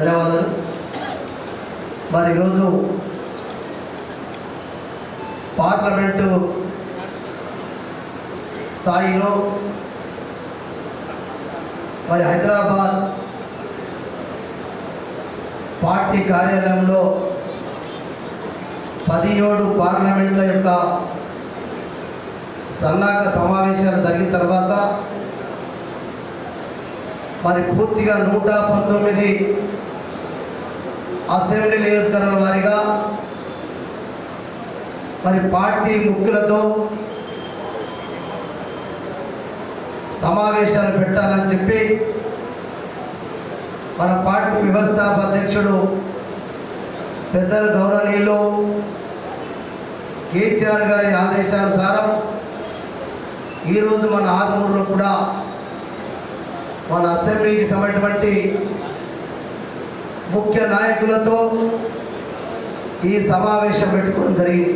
ధన్యవాదాలు. మరి ఈరోజు పార్లమెంటు స్థాయిలో మరి హైదరాబాద్ పార్టీ కార్యాలయంలో పదిహేడు పార్లమెంట్ల యొక్క సన్నాహక సమావేశాలు జరిగిన తర్వాత మరి పూర్తిగా నూట పంతొమ్మిది అసెంబ్లీ నియోజకవర్గాల వారిగా మరి పార్టీ ముఖ్యులతో సమావేశాలు పెట్టాలని చెప్పి మన పార్టీ వ్యవస్థాపధ్యక్షుడు పెద్దలు గౌరవనీయులు కేసీఆర్ గారి ఆదేశానుసారం ఈరోజు మన ఆర్మూరులో కూడా మన అసెంబ్లీకి సమటువంటి ముఖ్య నాయకులతో ఈ సమావేశం పెట్టుకోవడం జరిగింది.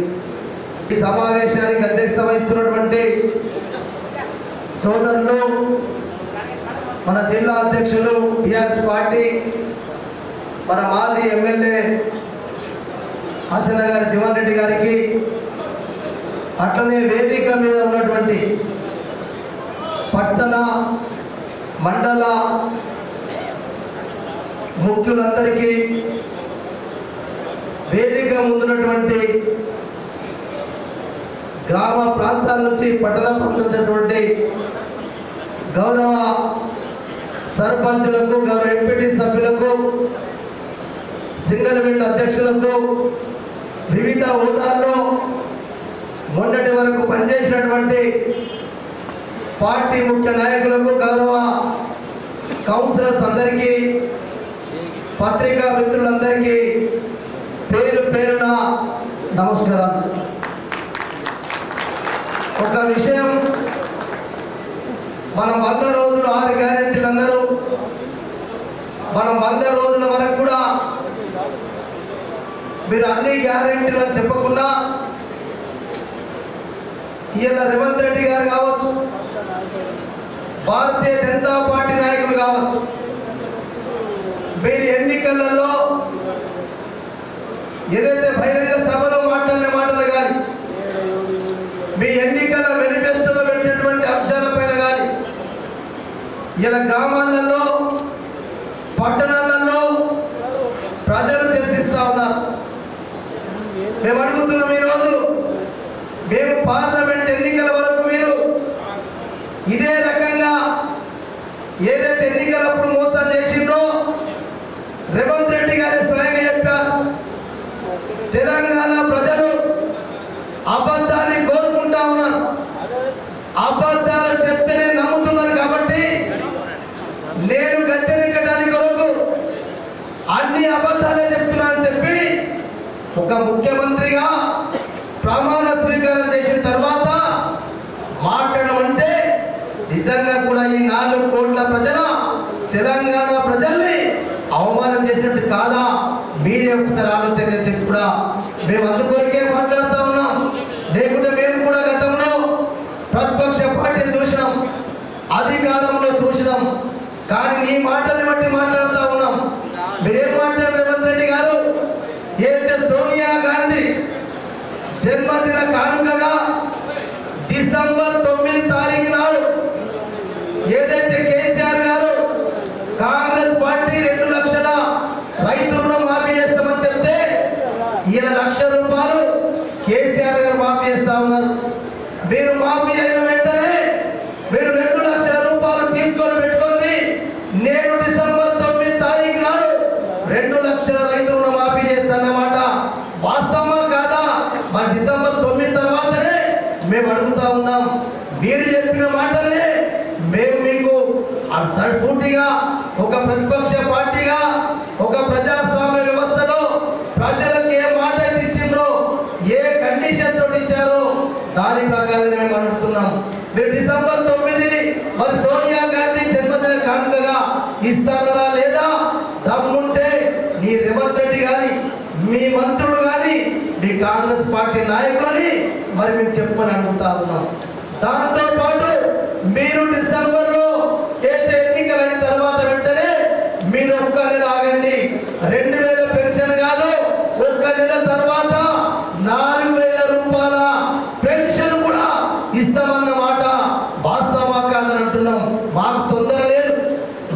ఈ సమావేశానికి అధ్యక్షత వహిస్తున్నటువంటి సోదరులు మన జిల్లా అధ్యక్షులు టిఆర్ఎస్ పార్టీ మన మాజీ ఎమ్మెల్యే హాసన గారి జీవన్ రెడ్డి గారికి అట్లనే వేదిక మీద ఉన్నటువంటి పట్టణ మండల ముఖ్యులందరికీ వేదిక ముందున్నటువంటి గ్రామ ప్రాంతాల నుంచి పట్టణ పొందినటువంటి గౌరవ సర్పంచులకు గౌరవ ఎంపీటీ సభ్యులకు సింగల్ విండ్ అధ్యక్షులకు వివిధ హోదాల్లో మొన్నటి వరకు పనిచేసినటువంటి పార్టీ ముఖ్య నాయకులకు గౌరవ కౌన్సిలర్స్ అందరికీ పత్రికా మిత్రులందరికీ పేరు పేరున నమస్కారం. ఒక విషయం మనం వంద రోజులు ఆరు గ్యారెంటీలు అన్నారు. మనం వంద రోజుల వరకు కూడా మీరు అన్ని గ్యారెంటీలు అని చెప్పకుండా ఈయన రేవంత్ రెడ్డి గారు కావచ్చు భారతీయ జనతా పార్టీ నాయకులు కావచ్చు మీరు ఎన్నికలలో ఏదైతే బహిరంగ సభలో మాట్లాడిన మాటలు కానీ మీ ఎన్నికల మేనిఫెస్టోలో పెట్టినటువంటి అంశాలపైన కానీ ఇలా గ్రామాలలో పట్టణాలలో ప్రజలు చర్చిస్తా ఉన్నారు. మేము అడుగుతున్నాం ఈరోజు మేము పార్లమెంట్ ఎన్నికల వరకు మీరు ఇదే రకంగా ఏదైతే ఎన్నికలప్పుడు మోసం చేసిండ్రో రేవంత్ రెడ్డి గారి స్వయంగా చెప్పారు తెలంగాణ ప్రజలు అబద్ధాన్ని కోరుకుంటా ఉన్నారు అబద్ధాలు చెప్తేనే నమ్ముతున్నారు కాబట్టి నేను గద్దెనెక్కడానికి కొరకు అన్ని అబద్ధాలే చెప్తున్నానని చెప్పి ఒక ముఖ్యమంత్రిగా ప్రమాణ స్వీకారం చేసిన తర్వాత మాట్లాడడం అంటే నిజంగా కూడా ఈ నాలుగు కోట్ల ప్రజల తెలంగాణ ప్రజల్ని అవమానం చేసినట్టు కాదా మీరే ఒకసారి ఆలోచన చేసి చెప్పి కూడా మేము అందుకొరకే మాట్లాడుతూ ఉన్నాం లేకుంటే మేము కూడా గతంలో ప్రతిపక్ష పార్టీలు చూసినాం అధికారంలో చూసినాం కానీ నీ మాటల్ని బట్టి మాట్లాడుతూ ఉన్నాం మీరేం మాట్లాడారు రేవంత్ రెడ్డి గారు ఏదైతే సోనియా గాంధీ జన్మదిన కానుకగా డిసెంబర్ తొమ్మిది తారీఖు నాడు ఏదైతే కేసీఆర్ గారు కాంగ్రెస్ పార్టీ రెండు లక్షల రైతు రుణం మాఫీ చేస్తామని చెప్తే ఈయన లక్ష రూపాయలు కేసీఆర్ గారు మాఫీ చేస్తా ఉన్నారు మీరు మాఫీ అయిన వెంటనే మీరు రెండు లక్షల రూపాయలు తీసుకొని పెట్టుకొని నేను డిసెంబర్ తొమ్మిది తారీఖు నాడు రెండు లక్షల రైతు రుణం మాఫీ చేస్తానన్నమాట వాస్తవమా కాదా మరి డిసెంబర్ తొమ్మిది తర్వాతనే మేము అడుగుతా ఉన్నాం మీరు చెప్పిన మాటలే మేము మీకు సూటిగా ఒక ప్రతిపక్ష పార్టీగా ఒక ప్రజాస్వామ్య వ్యవస్థలో ప్రజలకు ఏ మాట ఇచ్చిండ్రో ఏ కండిషన్ తోటి ఇచ్చారో దాని ప్రకారం మేము అడుగుతున్నాం మీరు డిసెంబర్ తొమ్మిది మరి సోనియా గాంధీ జన్మదిన కానుకగా ఇస్తారా లేదా? దమ్ముంటే నీ రేవంత్ రెడ్డి కానీ మీ మంత్రులు కానీ మీ కాంగ్రెస్ పార్టీ నాయకులని మరి మేము చెప్పని అడుగుతా ఉన్నాం. దాంతో పాటు మీరు డిసెంబర్ రెండు వేల పెన్షన్ కాదు ఒక్క నెల తర్వాత నాలుగు వేల రూపాయల పెన్షన్ కూడా ఇస్తామన్న మాట వాస్తవా కాదని అంటున్నాం. మాకు తొందర లేదు.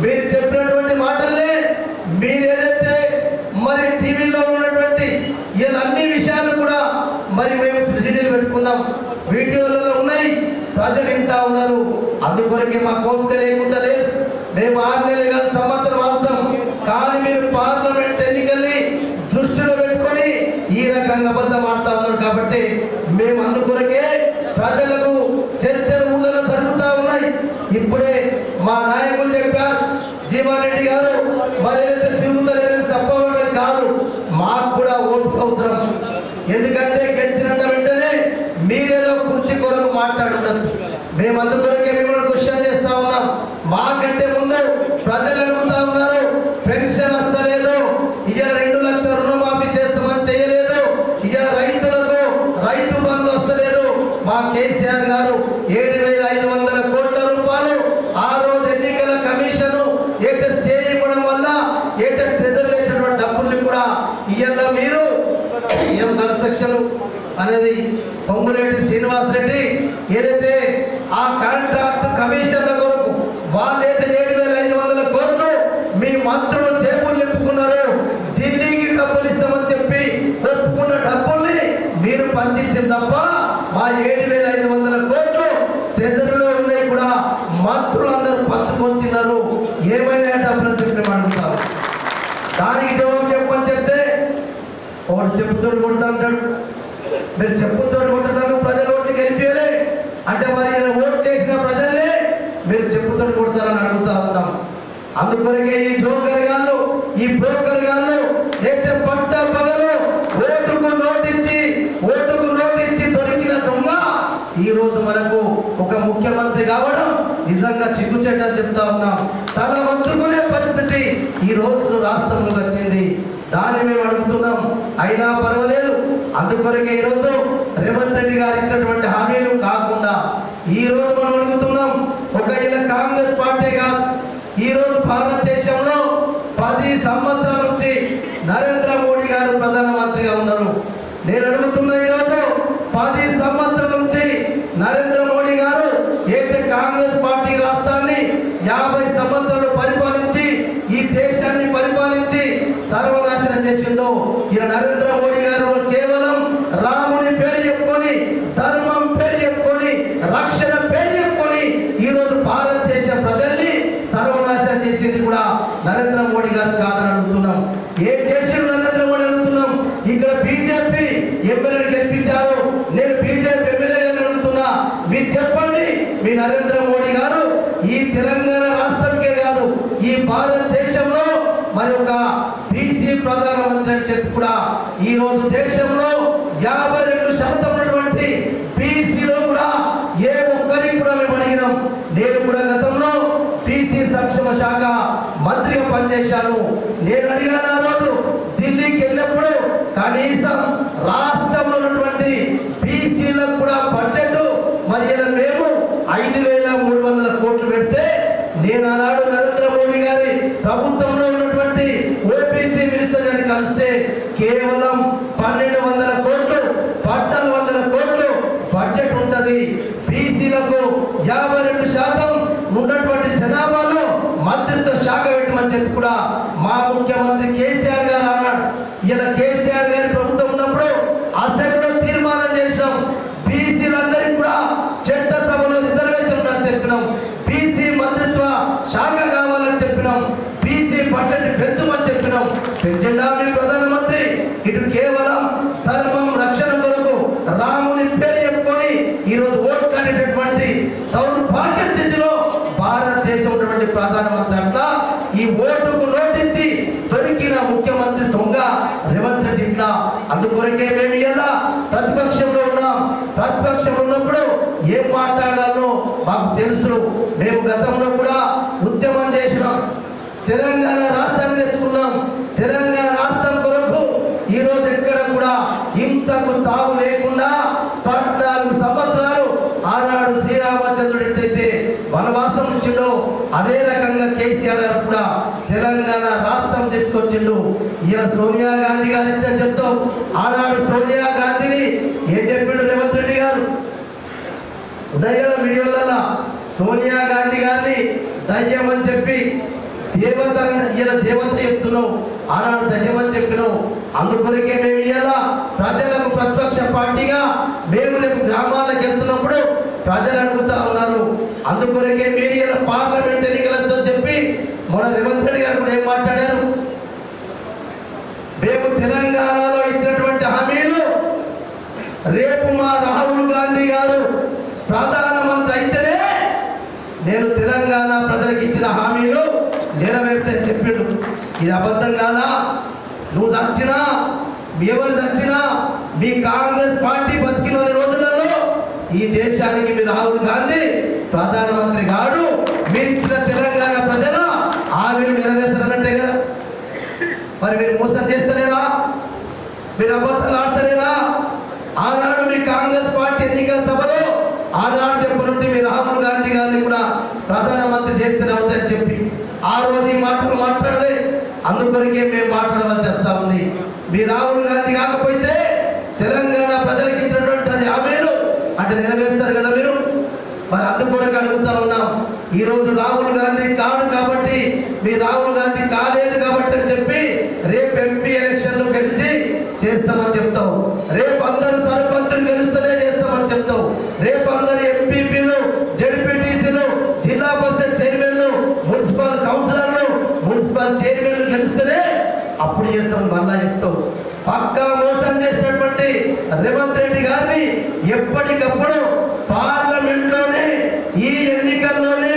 మీరు చెప్పినటువంటి మాటలే మీరేదైతే మరి టీవీలో ఉన్నటువంటి అన్ని విషయాలు కూడా మరి మేము సిడీలు పెట్టుకున్నాం. వీడియోలలో ఉన్నాయి. ప్రజలు వింటా ఉన్నారు. అందుకొరకే మా కోరిక లేకుండా లేదు. మేము ఆరు నెలలు రకంగా అబద్ధం ఆడుతా ఉన్నారు కాబట్టి మేము అందుకొరకే ప్రజలకు చర్చలు ఊళ్ళలో జరుగుతూ ఉన్నాయి. ఇప్పుడే మా నాయకులు చెప్పారు జీవారెడ్డి గారు మరి ఏదైతే తిరుగుతలేదని చెప్పవడం కాదు మాకు కూడా ఓటు అవసరం. ఎందుకంటే గెలిచినంత వెంటనే మీరేదో కుర్చీ కొరకు మాట్లాడుతున్నారు. మేము అందుకొరకే మిమ్మల్ని క్వశ్చన్ చేస్తా ఉన్నాం. మాకంటే ముందు ప్రజలు అడుగుతా ఉన్నారు పెన్షన్ వస్తారు ఇవాళ రెండు లక్షల రుణమాఫీ చేస్తామని చేయలేదు ఇవాళ రైతులకు రైతు బంధు వస్తలేదు మా కేసీఆర్ గారు ఏడు వేల ఐదు వందల కోట్ల రూపాయలు ఆ రోజు ఎన్నికల కమిషన్ ఏట స్టే ఇవ్వడం వల్ల ఏట ట్రెజర్ వేసినటువంటి డబ్బుల్ని కూడా ఇవాళ మీరు లక్షలు అనేది పొంగులేటి శ్రీనివాస్ రెడ్డి ఏదైతే ఆ కాంట్రాక్ట్ కమిషన్ల కొరకు వాళ్ళు అయితే ఏడు వేల ఐదు వందల కోట్లు మీ మంత్రులు చేపలు నింపుకున్నారు ఢిల్లీకి డబ్బులు ఇస్తామని చెప్పి ఒప్పుకున్న డబ్బుల్ని మీరు పంచించింది తప్ప మా ఏడు వేల ఐదు వందల కోట్లు ట్రెజరీలో ఉన్నాయి కూడా మంత్రులందరూ పంచుకొని తిన్నారు. ఏమైనా డబ్బులు అని చెప్పి మేము దానికి జవాబు ఒకడు చెప్పుతోడు కొడుతా అంటాడు మీరు చెప్పుతోడు కొట్టడానికి ప్రజలు ఓట్లు గెలిపేయలే. అంటే మరి ఇలా ఓట్లు వేసిన ప్రజల్ని మీరు చెప్పుతోడు కొడతారని అడుగుతా ఉన్నాం. అందుకొరకే ఈ జోకర్ గాళ్ళు ఈ బ్రోకర్ గాళ్ళు అయితే పట్ట పగలు ఓటుకు నోటించి ఓటుకు నోటించి దొరికిన దొంగ ఈ రోజు మనకు ఒక ముఖ్యమంత్రి కావడం నిజంగా చిగ్గుచెట్ట చెప్తా ఉన్నాం. తల వంచుకునే పరిస్థితి ఈ రోజు రాష్ట్రంలో వచ్చింది. దాన్ని మేము అడుగుతున్నాం. అయినా పర్వాలేదు. అందుకొరకే ఈ రోజు రేవంత్ రెడ్డి గారు ఇచ్చినటువంటి హామీలు కాకుండా ఈ రోజు మనం అడుగుతున్నాం ఒక ఇలా కాంగ్రెస్ పార్టీ కాదు ఈ రోజు భారతదేశంలో పది సంవత్సరాల నుంచి నరేంద్ర మోడీ గారు ప్రధానమంత్రిగా ఉన్నారు. నేను అడుగుతున్నా ఈరోజు పది సంవత్సరాల నుంచి నరేంద్ర మోడీ గారు అయితే కాంగ్రెస్ పార్టీ రాష్ట్రాన్ని యాభై సంవత్సరాలు పరిపాలించి ఈ దేశాన్ని పరిపాలించి సర్వనాశనం చేసిందో ఈయన నరేంద్ర మోడీ గారు కేవలం రాముని పేరు చెప్పుకొని ధర్మం పేరు చెప్పుకొని రక్షణ పేరు చెప్పుకొని ఈ రోజు భారతదేశ ప్రజల్ని సర్వనాశనం చేసింది కూడా నరేంద్ర మోడీ గారు కాదని అడుగుతున్నాం ఏ దేశం నరేంద్ర మోడీ అడుగుతున్నాం ఇక్కడ బీజేపీ ఎమ్మెల్యేలు గెలిపించారు నేను బీజేపీ ఎమ్మెల్యే గారిని అడుగుతున్నా మీరు చెప్పండి మీ నరేంద్ర మోడీ గారు ఈ తెలంగాణ రాష్ట్రంకే కాదు ఈ భారతదేశంలో మరి ఒక బీసీ ప్రధానమంత్రి అని చెప్పి కూడా ఈ రోజు దేశంలో యాభై రెండు శాతం ఉన్నటువంటి బీసీలో కూడా ఏ ఒక్కరికి కూడా మేము అడిగినాం నేను కూడా గతంలో బీసీ సంక్షేమ శాఖ చేశాను నేను అడిగాను ఆ రోజు. ఢిల్లీకి వెళ్ళినప్పుడు కనీసం రాష్ట్రంలో ఉన్నటువంటి బీసీలకు కూడా బడ్జెట్ మరి ఇలా మేము ఐదు వేల మూడు వందల కోట్లు పెడితే నేను ఆనాడు నరేంద్ర మోడీ గారి ప్రభుత్వంలో ఉన్నటువంటి ఓబీసీ మినిస్టర్ గారిని కలిస్తే కేవలం పన్నెండు వందల కోట్లు పద్నాలుగు వందల కోట్లు బడ్జెట్ ఉంటది బీసీలకు యాభై రెండు శాతం ఉన్నటువంటి జనాభాలో మంత్రిత్వ శాఖ పెట్టమని చెప్పి కూడా మా ముఖ్యమంత్రి కేసీఆర్ గారు అన్నాడు ఇలా కేసీఆర్ గారి ప్రభుత్వం ఉన్నప్పుడు అసెంబ్లీలో తీర్మానం చేశాం బీసీలందరికీ కూడా చట్టసభలో రిజర్వేషన్ ఉందని చెప్పినాం బీసీ మంత్రిత్వ శాఖ కావాలని చెప్పినాం బీసీ బడ్జెట్ పెంచమని చెప్పినాం పెంచండా మీ ప్రధానమంత్రి ఇటు కేవలం ధర్మం రక్షణ కొరకు రాముని పేరు చెప్పుకొని ఈరోజు ఓటు కట్టేటటువంటి దౌర్భాగ్య స్థితిలో భారతదేశం ఉన్నటువంటి ప్రధానమంత్రి అట్లా ఈ ఓటుకు నోటించి దొరికిన ముఖ్యమంత్రి దొంగ రేవంత్ రెడ్డి ఇట్లా అందుకొరకే మేము ఇలా ప్రతిపక్షంలో ఉన్నాం. ప్రతిపక్షంలో ఉన్నప్పుడు ఏం మాట్లాడాలో మాకు తెలుసు. మేము గతంలో కూడా ఉద్యమం చేసినాం. తెలంగాణ రాష్ట్రాన్ని తెచ్చుకున్నాం. తెలంగాణ రాష్ట్రం కొరకు ఈ రోజు ఎక్కడ కూడా హింసకు తావు లేకుండా పద్నాలుగు సంవత్సరాలు ఆనాడు శ్రీరామచంద్రుడు ఎట్లయితే వనవాసం ఇచ్చిండో అదే రకంగా కేసీఆర్ గారు కూడా తెలంగాణ రాష్ట్రం తెచ్చుకొచ్చిండు. ఈయన సోనియా గాంధీ గారు ఎంత చెప్తాం ఆనాడు సోనియా గాంధీని ఏం చెప్పిండు రేవంత్ రెడ్డి గారు? ఉన్నాయి కదా వీడియోలలో సోనియా గాంధీ గారిని దయ్యం అని చెప్పి దేవత ఈయన దేవత చెప్తున్నావు. ఆనాడు దయ్యం అని చెప్పినావు. అందుకొరకే మేము ఇవాళ ప్రజలకు ప్రతిపక్ష పార్టీగా మేము రేపు గ్రామాలకు వెళ్తున్నప్పుడు ప్రజలు అడుగుతా ఉన్నారు. అందుకొరకే మీరు ఇలా పార్ల మన రేవంత్ రెడ్డి గారు కూడా ఏం మాట్లాడారు? రేపు తెలంగాణలో ఇచ్చినటువంటి హామీలు రేపు మా రాహుల్ గాంధీ గారు ప్రధానమంత్రి అయితేనే నేను తెలంగాణ ప్రజలకు ఇచ్చిన హామీలు నెరవేర్తని చెప్పిండు. ఇది అబద్ధం కాదా? నువ్వు చచ్చినా ఎవరు చచ్చినా మీ కాంగ్రెస్ పార్టీ బతికిన రోజులలో ఈ దేశానికి మీ రాహుల్ గాంధీ ప్రధానమంత్రి గాడు మీరు ఇచ్చిన హామీలు నెరవేర్చాలంటే కదా మరి మీరు మోసం చేస్తలేరా? మీరు అబద్ధాలు ఆడతలేరా? ఆనాడు మీ కాంగ్రెస్ పార్టీ ఎన్నికల సభలో ఆనాడు చెప్పనుంటే మీ రాహుల్ గాంధీ గారిని కూడా ప్రధానమంత్రి చేస్తూనే అవుతాయని చెప్పి ఆ రోజు ఈ మాటలు మాట్లాడలే అందుకొరికే మేము మాట్లాడవలసి వస్తా ఉంది. మీ రాహుల్ గాంధీ కాకపోతే తెలంగాణ ప్రజలకు ఇచ్చినటువంటి హామీలు అంటే నెరవేరుస్తారు కదా మీరు? మరి అందుకొరకు అడుగుతా ఉన్నాం. ఈరోజు రాహుల్ గాంధీ కాడు కాబట్టి మీ రాహుల్ గాంధీ కాలేదు కాబట్టి అని చెప్పి రేపు ఎంపీ ఎలక్షన్లు గెలిచి చేస్తామని చెప్తావు. రేపు అందరు సర్పంచులు గెలుస్తూనే చేస్తామని చెప్తావు. రేపు అందరు ఎంపీపీలు జడ్పీటీసీలు జిల్లా పరిషత్ చైర్మన్లు మున్సిపల్ కౌన్సిలర్లు మున్సిపల్ చైర్మన్లు గెలుస్తూనే అప్పుడు చేస్తాం మళ్ళా చెప్తావు. పక్కా మోసం చేసినటువంటి రేవంత్ రెడ్డి గారిని ఎప్పటికప్పుడు పార్లమెంట్లోనే ఈ ఎన్నికల్లోనే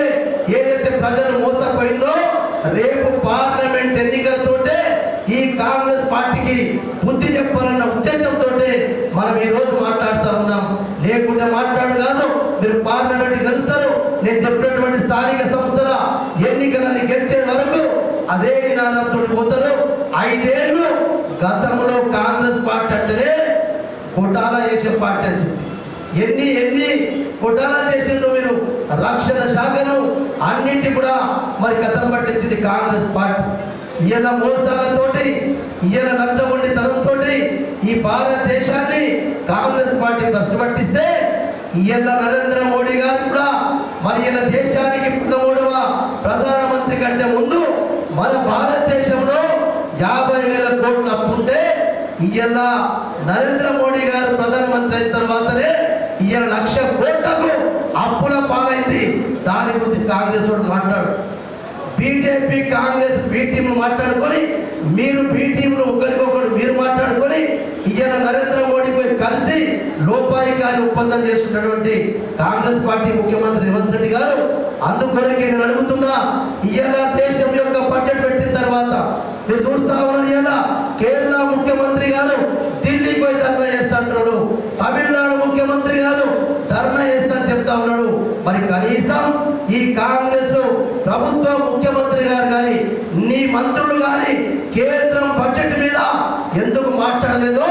రేపు పార్లమెంట్ ఎన్నికలతోటే ఈ కాంగ్రెస్ పార్టీకి బుద్ధి చెప్పాలన్న ఉద్దేశంతో మనం ఈ రోజు మాట్లాడుతూ ఉన్నాం. లేకుంటే మాట్లాడు కాదు మీరు పార్లమెంట్ గెలుస్తారు. నేను చెప్పినటువంటి స్థానిక సంస్థల ఎన్నికలని గెలిచే వరకు అదే నినాదంతో పోతారు. ఐదేళ్ళు గతంలో కాంగ్రెస్ పార్టీ అంటేనే కొటాలా చేసే పార్టీ అని చెప్పి. ఎన్ని ఎన్ని కొటాలా చేసిండ్రు మీరు. రక్షణ శాఖను అన్నింటి కూడా మరి కథం పట్టించింది కాంగ్రెస్ పార్టీ. ఈయన మోసాలతోటి ఈయన లంచగొండి తనంతో ఈ భారతదేశాన్ని కాంగ్రెస్ పార్టీ కష్టపట్టిస్తే పట్టిస్తే ఈయన నరేంద్ర మోడీ గారు కూడా మరి ఈయన దేశానికి పదమూడవ ప్రధానమంత్రి కంటే ముందు మన భారతదేశంలో యాభై వేల కోట్ల అప్పుంటే ఈయన నరేంద్ర మోడీ గారు ప్రధానమంత్రి అయిన తర్వాతనే ఈయన లక్ష కోట్లకు అప్పుల పాలైంది. దాని గురించి కాంగ్రెస్ వాడు మాట్లాడు. బీజేపీ కాంగ్రెస్ బి మాట్లాడుకొని మీరు బి ఒకరికొకరు మీరు మాట్లాడుకొని ఈయన నరేంద్ర మోడీ పోయి కలిసి లోపాయికారి ఒప్పందం చేసుకున్నటువంటి కాంగ్రెస్ పార్టీ ముఖ్యమంత్రి రేవంత్ రెడ్డి గారు అందుకొరకే నేను అడుగుతున్నా ఇవాళ దేశం యొక్క బడ్జెట్ పెట్టిన తర్వాత మీరు చూస్తా ఉన్నారు ఇవాళ కేరళ ముఖ్యమంత్రి గారు ఢిల్లీ పోయి ధర్నా చేస్తా అంటున్నాడు. తమిళనాడు ముఖ్యమంత్రి గారు ధర్నా చేస్తా అని చెప్తా ఉన్నాడు మరి కనీసం ఈ కాంగ్రెస్ ప్రభుత్వ ముఖ్యమంత్రి గారు కానీ నీ మంత్రులు కానీ కేంద్రం బడ్జెట్ మీద ఎందుకు మాట్లాడలేదో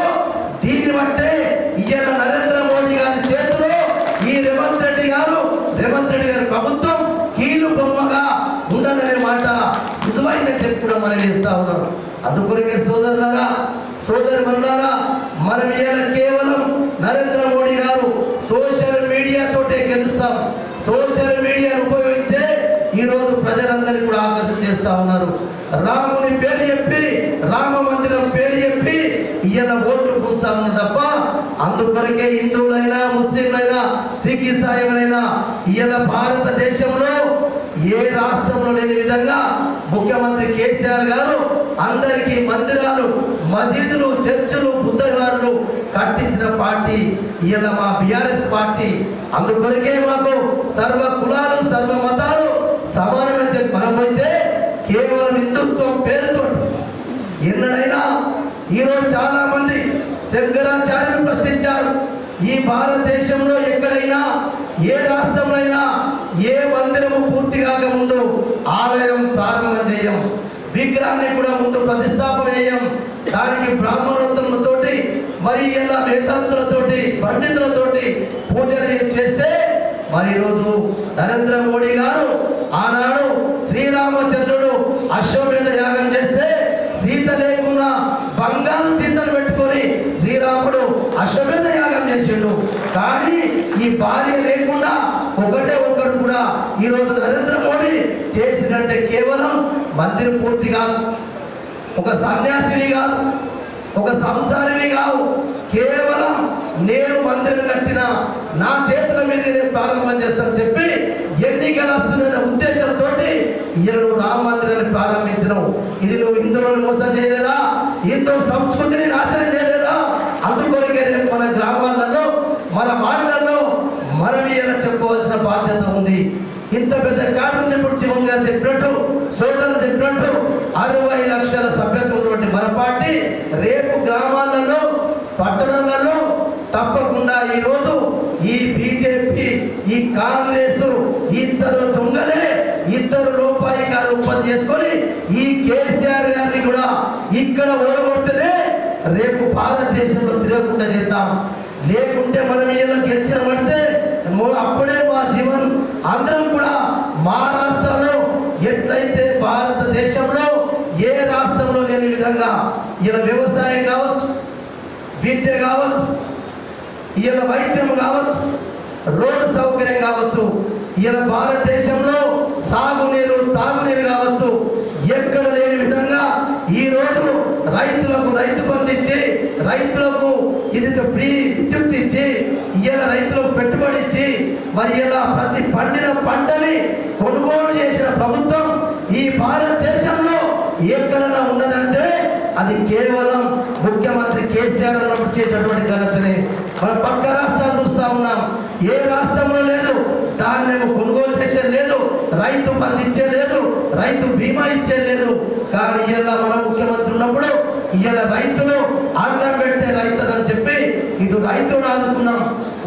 దీన్ని బట్టే ఇవాళ నరేంద్ర మోడీ గారి చేతిలో ఈ రేవంత్ రెడ్డి గారు రేవంత్ రెడ్డి గారి ప్రభుత్వం కీలు బొమ్మగా ఉండదనే మాట రుజువైందని చెప్పి కూడా మనం చేస్తా ఉన్నాం అందుకొరికే సోదరులారా సోదరు మన్నారా మనం ఇవాళ కేవలం నరేంద్ర మోడీ గారు సోషల్ మీడియా తోటే గెలుస్తాం. సోషల్ మీడియాను ఉపయోగించే ఈరోజు ప్రజలందరినీ కూడా ఆకర్షణ చేస్తా ఉన్నారు. రాముని పేరు చెప్పి రామ మందిరం పేరు చెప్పి ఈయన ఓట్లు పూస్తా తప్ప అందుకొరకే హిందువులైనా ముస్లింలైనా సిక్ ఇసాయిలైనా ఈయన భారతదేశంలో ఏ రాష్ట్రంలో లేని విధంగా ముఖ్యమంత్రి కేసీఆర్ గారు అందరికీ మందిరాలు మసీదులు చర్చిలు బుద్ధగారులు కట్టించిన పార్టీ. ఇలా మా బిఆర్ఎస్ పార్టీ. అందుకొరకే మాకు సర్వ కులాలు సర్వ మతాలు సమానమని చెప్పి మనం కేవలం హిందుత్వం పేరుతో ఎన్నడైనా ఈరోజు చాలా మంది శంకరాచార్యులు ప్రశ్నించారు ఈ భారతదేశంలో ఎక్కడైనా ఏ రాష్ట్రంలోనైనా ఏ మందిరము పూర్తి కాకముందు ఆలయం ప్రారంభం చేయం. విగ్రహాన్ని కూడా ముందు ప్రతిష్టాపన చేయం. దానికి బ్రాహ్మణోత్తములతోటి మరి ఇలా వేదాంతులతోటి పండితులతోటి పూజలు చేస్తే మరి ఈరోజు నరేంద్ర మోడీ గారు ఆనాడు శ్రీరామచంద్రుడు అశ్వమేధ యాగం చేస్తే సీత లేకుండా బంగారు సీతను పెట్టుకొని శ్రీ అశ్వమేధ యాగం చేసిండు. కానీ ఈ భార్య లేకుండా ఒకటే ఒక్కడు కూడా ఈ రోజు నరేంద్ర మోడీ చేసినట్టే కేవలం మందిరం పూర్తిగా కాదు. ఒక సన్యాసివి కాదు. ఒక సంసారివి కాదు కేవలం నేను మందిరం కట్టిన నా చేతుల మీద నేను ప్రారంభం చేస్తాను చెప్పి ఎన్నికలు వస్తున్న ఉద్దేశంతో ఇలా నువ్వు రామ మందిరాన్ని ప్రారంభించడం ఇది నువ్వు హిందువులను మోసం చేయలేదా? హిందూ సంస్కృతిని నాశనం చేయలేదా మన గ్రామాలలో మన వార్డులలో మనం ఇలా చెప్పవలసిన బాధ్యత ఉంది. ఇంత పెద్ద కార్డు ఉంది ఇప్పుడు శివం గారు చెప్పినట్టు సోదరులు చెప్పినట్టు అరవై లక్షల సభ్యత్వం ఉన్నటువంటి మన పార్టీ రేపు గ్రామాలలో పట్టణాలలో తప్పకుండా ఈ రోజు ఈ బీజేపీ ఈ కాంగ్రెస్ ఇద్దరు దొంగలే ఇద్దరు లోపాయికారు ఉత్పత్తి చేసుకొని ఈ కేసీఆర్ గారిని కూడా ఇక్కడ ఓడగొడితేనే రేపు భారతదేశంలో తిరగకుండా చేద్దాం. లేకుంటే మనం ఇలా గెలిచినమంటే అప్పుడే మా జీవన్ అందరం కూడా మా రాష్ట్రంలో ఎట్లయితే భారతదేశంలో ఏ రాష్ట్రంలో లేని విధంగా ఇలా వ్యవసాయం కావచ్చు విద్య కావచ్చు ఇలా వైద్యం కావచ్చు రోడ్డు సౌకర్యం కావచ్చు ఇలా భారతదేశంలో సాగునీరు తాగునీరు కావచ్చు ఎక్కడ లేని విధంగా ఈ రైతులకు రైతు బంధు ఇచ్చి రైతులకు ఇది ఫ్రీ విద్యుత్ ఇచ్చి ఇలా రైతులకు పెట్టుబడి ఇచ్చి మరి ఇలా ప్రతి పండిన పంటని కొనుగోలు చేసిన ప్రభుత్వం ఈ భారతదేశంలో ఎక్కడైనా ఉన్నదంటే అది కేవలం ముఖ్యమంత్రి కేసీఆర్ అన్నప్పుడు చేసినటువంటి ఘనతనే. మన పక్క రాష్ట్రాలు చూస్తా ఉన్నాం. ఏ రాష్ట్రంలో లేదు. ధాన్యం కొనుగోలు చేసే లేదు. రైతు బంధు ఇచ్చే లేదు. రైతు బీమా ఇచ్చే లేదు. కానీ ఇలా మన ముఖ్యమంత్రి ఉన్నప్పుడు ఇలా రైతులు అన్నం పెట్టే రైతులు అని చెప్పి ఇటు రైతును ఆదుకున్నాం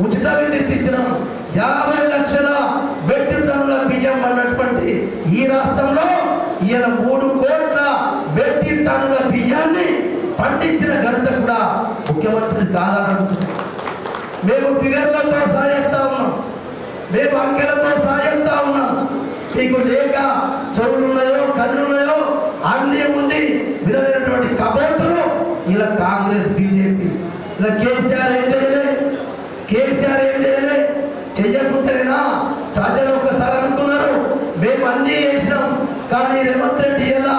ఉచిత విద్యుత్ ఇచ్చినాం. యాభై లక్షల వెట్టు టన్నుల బియ్యం అన్నటువంటి ఈ రాష్ట్రంలో ఈయన మూడు కోట్ల వెట్టి టన్నుల బియ్యాన్ని పండించిన ఘనత కూడా ముఖ్యమంత్రి కాదనుకుంటున్నాం మేము ఫిగర్లతో సాయిస్తా ఉన్నాం. మేము అంకెలతో సాయిస్తా ఉన్నాం. నీకు లేక చెవులున్నాయో ఉన్నాయో కళ్ళు అన్నీ ఉండి విధమైనటువంటి కబోతులు ఇలా కాంగ్రెస్ బీజేపీ. ఇలా కేసీఆర్ ఏం చేయలే? కేసీఆర్ ఏం చేయలే? ప్రజలు ఒకసారి అనుకున్నారు మేము అన్నీ చేసినాం కానీ రేవంత్ రెడ్డి ఇలా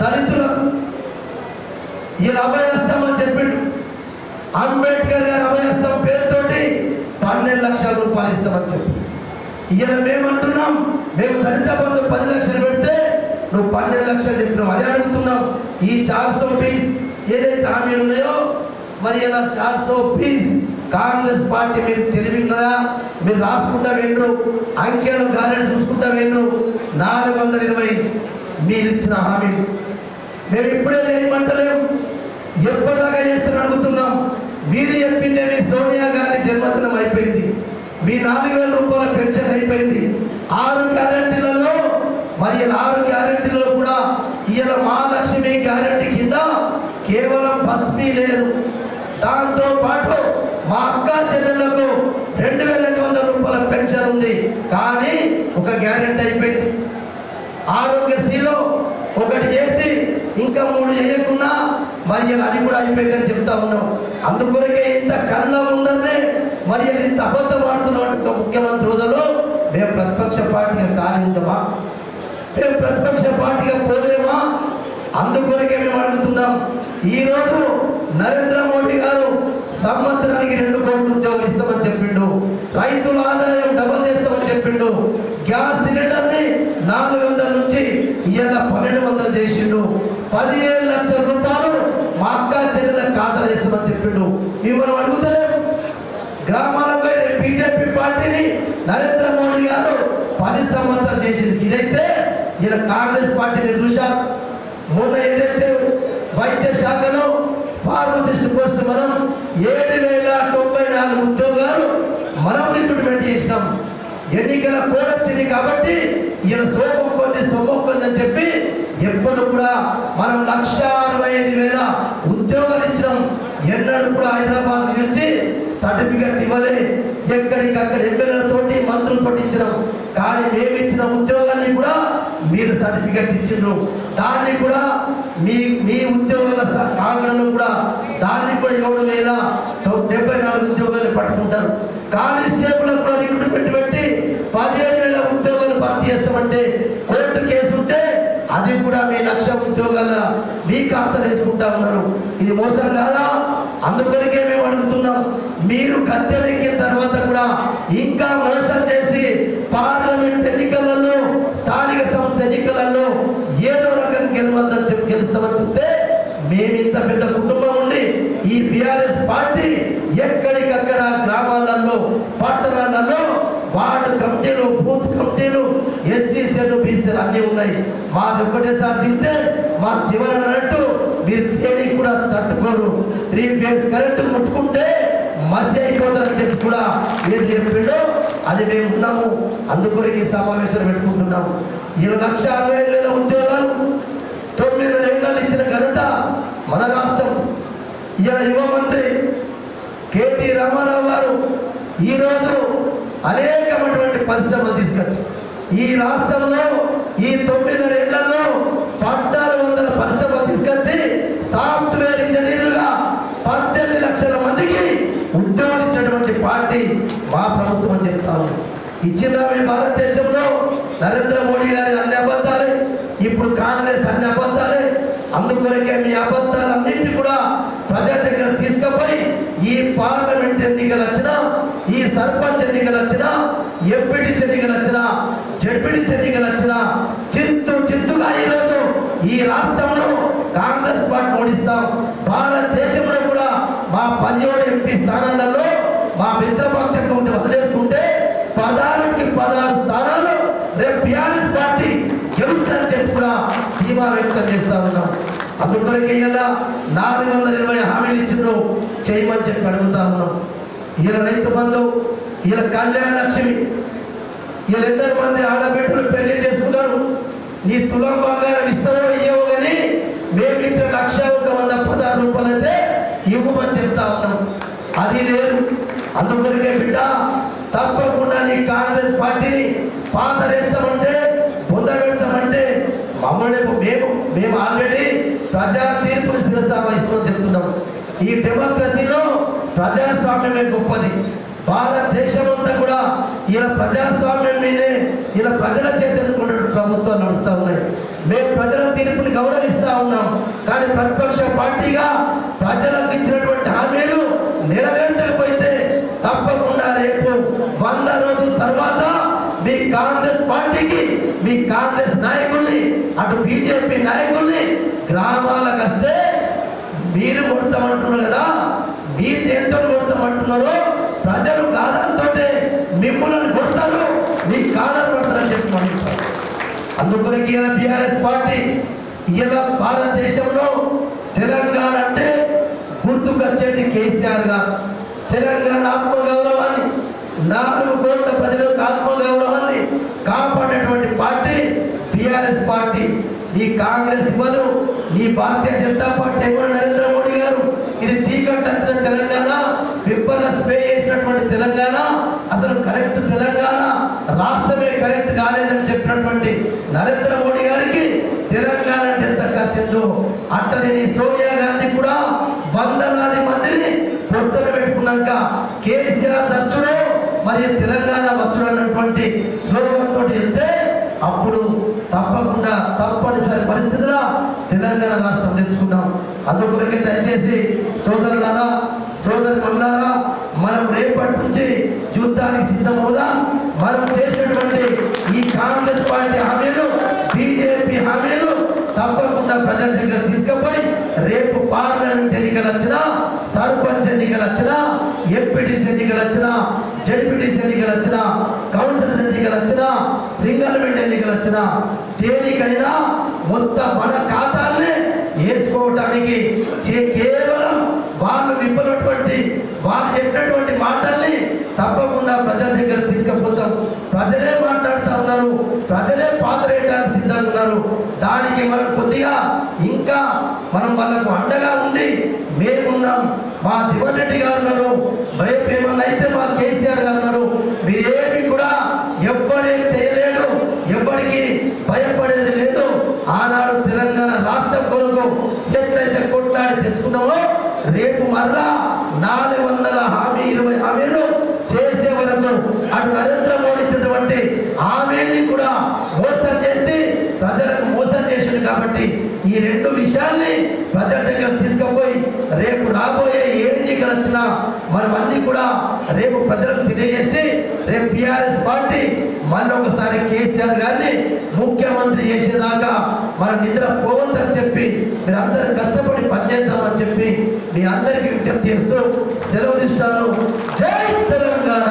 దళితుల ఇలా అభయస్తామని చెప్పిండు. అంబేద్కర్ గారి అభయస్తం పేరుతోటి పన్నెండు లక్షల రూపాయలు ఇస్తామని చెప్పి ఇలా మేము అంటున్నాం మేము దళిత బంధు పది లక్షలు పెడితే నువ్వు పన్నెండు లక్షలు చెప్పినావు. అదే అడుగుతున్నాం ఈ చార్ సో పీస్ ఏదైతే హామీలు ఉన్నాయో మరి ఇలా చార్ సో పీస్ కాంగ్రెస్ పార్టీ మీరు తెలివిన్నదా? మీరు రాసుకుంటా వెండ్రు అంకెలు గాలిని చూసుకుంటా వెండ్రు నాలుగు వందల ఇరవై మీరు ఇచ్చిన హామీ మేము ఇప్పుడే చేయమంటలేం ఎప్పటిలాగా చేస్తారని అడుగుతున్నాం. మీరు చెప్పిందే మీ సోనియా గాంధీ జన్మదినం అయిపోయింది. మీ నాలుగు వేల రూపాయల పెన్షన్ అయిపోయింది. ఆరు గ్యారెంటీలలో మరి ఆరు గ్యారెంటీలో కూడా ఇలా మహాలక్ష్మి గ్యారెంటీ కింద కేవలం బస్మీ లేదు. దాంతో పాటు మా అక్క చెల్లెళ్ళకు రెండు వేల ఐదు వందల రూపాయల పెన్షన్ ఉంది. కానీ ఒక గ్యారెంటీ అయిపోయింది. ఆరోగ్యశ్రీలో ఒకటి చేసి ఇంకా మూడు చేయకుండా మరి అది కూడా అయిపోయిందని చెప్తా ఉన్నాం. అందుకొరకే ఇంత కళ్ళ ఉందనే మరి ఇంత అబద్ధం ఆడుతున్నటువంటి ముఖ్యమంత్రి హోదాలో మేము ప్రతిపక్ష పార్టీగా కాని ఉంటామా మేము ప్రతిపక్ష పార్టీగా పోలేమా? అందుకొరకే మేము అడుగుతున్నాం. ఈరోజు నరేంద్ర మోడీ గారు సంవత్సరానికి రెండు కోట్ల ఉద్యోగాలు ఇస్తామని చెప్పి రైతుల ఆదాయం డబుల్ చేస్తామని చెప్పిండు. గ్యాస్ సిలిండర్ని నాలుగు వందల నుంచి ఇవాళ పన్నెండు వందలు చేసిండు. పదిహేను లక్షల రూపాయలు మా అక్క చెల్లెల ఖాతా చేస్తామని చెప్పిండు. ఇవి మనం అడుగుతలేం. గ్రామాలకు బీజేపీ పార్టీని నరేంద్ర మోడీ గారు పది సంవత్సరాలు చేసింది. ఇదైతే ఈయన కాంగ్రెస్ పార్టీ మీరు చూశారు మొన్న ఏదైతే వైద్య శాఖలో ఫార్మసిస్ట్ పోస్ట్ మనం ఏడు వేల తొంభై నాలుగు ఉద్యోగాలు మనం రిక్రూట్మెంట్ చేసినాం. ఎన్నికల కోడ్ వచ్చింది కాబట్టి ఈయన సోమొక్కంది సొమ్మొక్కంది అని చెప్పి ఎప్పుడు కూడా మనం లక్ష అరవై ఐదు వేల ఉద్యోగాలు ఇచ్చినాం. ఎన్నడూ కూడా హైదరాబాద్ నుంచి సర్టిఫికెట్ ఇవ్వలే. ఎక్కడికక్కడ ఎమ్మెల్యేలతోటి మంత్రులతో ఇచ్చినాం. కానీ మేము ఇచ్చిన ఉద్యోగాన్ని కూడా మీరు సర్టిఫికెట్ ఇచ్చిండ్రు. దాన్ని కూడా మీ మీ ఉద్యోగాల కాంగ్రెస్లో కూడా దాన్ని కూడా ఏడు వేల డెబ్బై నాలుగు ఉద్యోగాలు పట్టుకుంటారు. కానిస్టేబుల్ కూడా రిక్రూట్మెంట్ పెట్టి పదిహేను వేల ఉద్యోగాలు భర్తీ చేస్తామంటే కోర్టు కేసు ఉంటే అది కూడా మీ లక్ష ఉద్యోగాల మీ ఖాతాలు వేసుకుంటా ఉన్నారు. ఇది మోసం కాదా? అందుకొరికే మేము అడుగుతున్నాం. మీరు కత్తెరెక్కిన తర్వాత కూడా ఇంకా మోసం చేసి పార్లమెంట్ ఎన్నికలలో స్థానిక సంస్థ ఎన్నికలలో ఏదో రకం గెలవద్దని చెప్పి గెలుస్తామని చెప్తే మేము ఇంత పెద్ద కుటుంబం ఉండి ఈ బిఆర్ఎస్ పార్టీ ఎక్కడికక్కడ గ్రామాలలో పట్టణాలలో వార్డు కమిటీలు బూత్ కమిటీలు ఎస్సీ సెడ్ బీసీలు అన్నీ ఉన్నాయి. మాది సార్ తింటే మా చివరి అన్నట్టు మీరు దేనికి కూడా తట్టుకోరు. త్రీ ఫేజ్ కరెంట్ ముట్టుకుంటే మధ్య అయిపోతారని చెప్పి కూడా ఏం చెప్పిండో అది మేము ఉన్నాము. అందుకొరకు ఈ సమావేశం పెట్టుకుంటున్నాము. ఇరవై లక్ష అరవై వేల ఉద్యోగాలు తొమ్మిది ఇచ్చిన ఘనత మన రాష్ట్రం. ఇవాళ యువ మంత్రి కేటీ రామారావు గారు ఈరోజు అనేకమైనటువంటి పరిశ్రమలు తీసుకొచ్చి ఈ రాష్ట్రంలో ఈ తొమ్మిది ఏళ్ళలో పద్నాలుగు వందల పరిశ్రమలు తీసుకొచ్చి సాఫ్ట్వేర్ ఇంజనీర్లుగా పద్దెనిమిది లక్షల మందికి ఉద్యోగం ఇచ్చినటువంటి పార్టీ మా ప్రభుత్వం అని చెప్తాము ఇచ్చిన మీ భారతదేశంలో నరేంద్ర మోడీ గారి అన్ని అబద్ధాలే ఇప్పుడు కాంగ్రెస్ అన్ని అబద్ధాలే అందుకొరకే మీ అబద్ధాలన్నింటినీ కూడా ప్రజల దగ్గర తీసుకుపోయి ఈ పార్లమెంట్ ఎన్నికలు వచ్చినా ఈ సర్పంచ్ ఎన్నికలు వచ్చినా ఎంపీటీసీ ఎన్నికలు వచ్చినా జడ్పీటీసీ ఎన్నికలు వచ్చినా చింతు చింతుగా ఈరోజు ఈ రాష్ట్రం కాంగ్రెస్ పార్టీ ఓడిస్తాం భారతదేశంలో కూడా మా పదిహేడు ఎంపీ స్థానాలలో మా మిత్రపక్షంగా ఉండి వదిలేసుకుంటే పదహారుకి పదహారు స్థానాలు రేపు బీఆర్ఎస్ పార్టీ గెలుస్తుందని చెప్పి కూడా ధీమా వ్యక్తం చేస్తా ఉన్నాం. అందుకొరకే ఇలా నాలుగు వందల ఇరవై హామీలు ఇచ్చిండ్రు చేయమని చెప్పి అడుగుతా ఉన్నాం. ఈయన రైతు బంధు ఈయన కళ్యాణ లక్ష్మి వీళ్ళిద్దరు మంది ఆడబిడ్డలు పెళ్ళి చేసుకున్నారు. నీ తులం బంగారం ఇస్తారో ఇయ్యవో కానీ మేము లక్ష ఒక వంద పదహారు రూపాయలు అయితే ఇవ్వమని చెప్తా ఉన్నాం. అది లేదు. అందుకొరికే బిడ్డ తప్పకుండా నీ కాంగ్రెస్ పార్టీని పాతరేస్తామంటే బుద్ధ పెడతామంటే మమ్మల్ని మేము మేము ఆల్రెడీ ప్రజా తీర్పుని శిరస్థాపిస్తామని చెప్తున్నాం. ఈ డెమోక్రసీలో ప్రజాస్వామ్యమే గొప్పది. భారతదేశం అంతా కూడా ఇలా ప్రజాస్వామ్యం మీదే ఇలా ప్రజల చేత ప్రభుత్వం నడుస్తూ ఉన్నాయి. మేము ప్రజల తీర్పుని గౌరవిస్తా ఉన్నాం. కానీ ప్రతిపక్ష పార్టీగా ప్రజలకు ఇచ్చినటువంటి హామీలు నెరవేర్చకపోతే తప్పకుండా రేపు వంద రోజుల తర్వాత మీ కాంగ్రెస్ పార్టీకి మీ కాంగ్రెస్ నాయకుల్ని అటు బీజేపీ నాయకుల్ని గ్రామాలకు వస్తే మీరు కొడతామంటున్నారు కదా మీరు దేంతో కొడతామంటున్నారు ప్రజలు కాదంతో మిమ్మల్ని కొడతారు మీ కాదని కొడతారని చెప్పి మనం అందుకొరకు ఇలా బీఆర్ఎస్ పార్టీ ఇలా భారతదేశంలో తెలంగాణ అంటే గుర్తుకొచ్చేది కేసీఆర్ గారు. తెలంగాణ ఆత్మగౌరవాన్ని నాలుగు కోట్ల ప్రజలకు ఆత్మగౌరవం ఆత్మగౌరవాన్ని కాపాడేటువంటి పార్టీ బీఆర్ఎస్ పార్టీ ఈ కాంగ్రెస్ ఇవ్వదు ఈ భారతీయ జనతా పార్టీ కూడా నరేంద్ర మోడీ గారు ఇది చీకటి వచ్చిన తెలంగాణ విప్పన స్ప్రే చేసినటువంటి తెలంగాణ అసలు కరెక్ట్ తెలంగాణ రాష్ట్రమే కరెక్ట్ కాలేదని చెప్పినటువంటి నరేంద్ర మోడీ గారికి తెలంగాణ అంటే ఎంత కష్టందో అట్టనే సోనియా గాంధీ కూడా వందలాది మందిని పొట్టలు పెట్టుకున్నాక కేసీఆర్ దచ్చుడు మరియు తెలంగాణ వచ్చుడు అన్నటువంటి స్లోగన్ తోటి వెళ్తే అప్పుడు తప్పకుండా తప్పనిసరి పరిస్థితిలో తెలంగాణ రాష్ట్రం తెచ్చుకున్నాం. అందుకొరకే దయచేసి సోదరులారా సోదరు మల్లారా మనం రేపటి నుంచి యుద్ధానికి సిద్ధమవుదాం. మనం చేసినటువంటి ఈ కాంగ్రెస్ పార్టీ హామీలు బీజేపీ హామీలు తప్పకుండా ప్రజల దగ్గర తీసుకుపోయి రేపు పార్లమెంట్ ఎన్నికలు వచ్చినా సర్పంచ్ ఎన్నికలు వచ్చినా ఎంపీటీసీ ఎన్నికలు వచ్చినా జడ్పీటీసీ ఎన్నికలు వచ్చినా కౌన్సిల్స్ ఎన్నికలు వచ్చినా సింగల్మెంట్ ఎన్నికలు వచ్చినా దేనికైనా మొత్తం మన ఖాతాల్ని వేసుకోవటానికి కేవలం వాళ్ళు విప్పనటువంటి వాళ్ళు చెప్పినటువంటి మాటల్ని తప్పకుండా ప్రజల దగ్గర తీసుకుపోతాం. ప్రజలే మాట్లాడుతూ ఉన్నారు. ప్రజలే పాత్ర వేయడానికి సిద్ధంగా ఉన్నారు. దానికి మనం కొద్దిగా ఇంకా మనం వాళ్ళకు అండగా ఉండి మేమున్నాం. మా శివరెడ్డి గారు ఉన్నారు. రేపు ఏమన్నా అయితే మా కేసీఆర్ గారు ఉన్నారు. మీరేమి మరలా నాలుగు వందల హామీ ఇరవై హామీలు చేసే వరకు అటు నరేంద్ర మోడీ ఇచ్చినటువంటి హామీల్ని కూడా మోసం చేసి ప్రజలకు మోసం చేసింది కాబట్టి ఈ రెండు విషయాల్ని ప్రజల దగ్గర తీసుకుపోయి రేపు రాబోయే ఏ ఎన్నికలు వచ్చినా మనమన్నీ కూడా రేపు ప్రజలకు తెలియజేసి రేపు బీఆర్ఎస్ పార్టీ మళ్ళొకసారి కేసీఆర్ గారిని ముఖ్యమంత్రి చేసేదాకా మన నిద్ర పోవద్దని చెప్పి మీరు అందరూ కష్టపడి పనిచేద్దామని చెప్పి మీ అందరికీ విజ్ఞప్తి చేస్తూ సెలవు ఇస్తాను జై తెలంగాణ.